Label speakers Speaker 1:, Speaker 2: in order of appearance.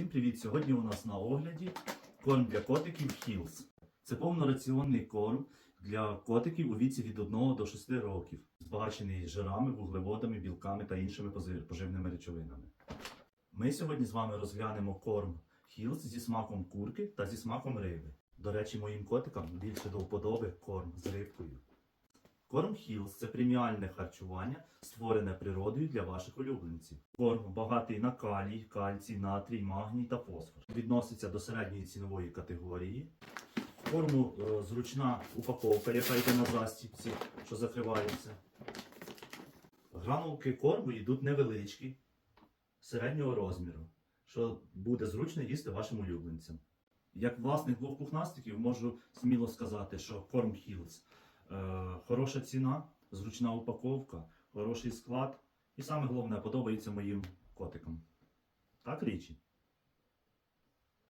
Speaker 1: Всім привіт! Сьогодні у нас на огляді корм для котиків Hills. Це повнораціонний корм для котиків у віці від 1 до 6 років, збагачений жирами, вуглеводами, білками та іншими поживними речовинами. Ми сьогодні з вами розглянемо корм Hills зі смаком курки та зі смаком риби. До речі, моїм котикам більше до вподоби корм з рибкою. Корм Hills – це преміальне харчування, створене природою для ваших улюбленців. Корм багатий на калій, кальцій, натрій, магній та фосфор. Відноситься до середньої цінової категорії. Корму е, зручна упаковка, яка йде на застіпці, що закривається. Гранулки корму йдуть невеличкі, середнього розміру, що буде зручно їсти вашим улюбленцям. Як власник двох пухнастиків можу сміло сказати, що корм Е, хороша ціна, зручна упаковка, хороший склад. І саме головне, подобається моїм котикам. Так, річі?